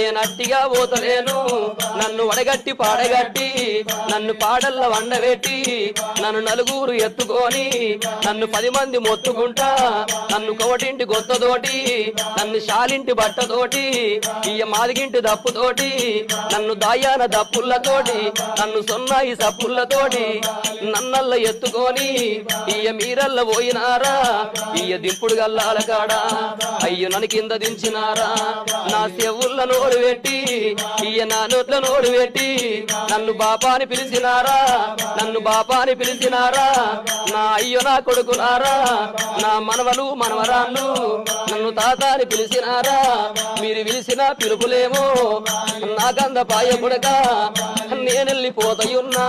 నేను అట్టిగా పోతలేను. నన్ను వడగట్టి పాడగట్టి నన్ను పాడల్ల వండబెట్టి నన్ను నలుగురు ఎత్తుకొని నన్ను పది మంది మొత్తుకుంటా నన్ను కోటింటి గొత్తతోటి నన్ను శాలింటి బట్టతోటి ఇయ్య మాదిగింటి దప్పుతోటి నన్ను దాయాన దప్పులతోటి నన్ను సొన్నాయి సప్పులతోటి నన్నల్ల ఎత్తుకొని ఇయ్య మీరల్ల పోయినారా ఇయ్య దింపుడు గల్లాల కాడా అయ్యో నన్ను కింద దించినారా? నా చెవుల్ల నోడు పెట్టి ఇయ్య నా నోట్ల నోడు పెట్టి నన్ను బాపాని పిలిచినారా? నన్ను బాపాని పిలిచినారా? నా అయ్యో నా కొడుకునారా నా మనవలు మనవరాళ్ళు నన్ను తాత అని పిలిచినారా? మీరు పిలిచిన పిలుపులేమో నాకంద పాయ కొడక నేను వెళ్ళిపోతయున్నా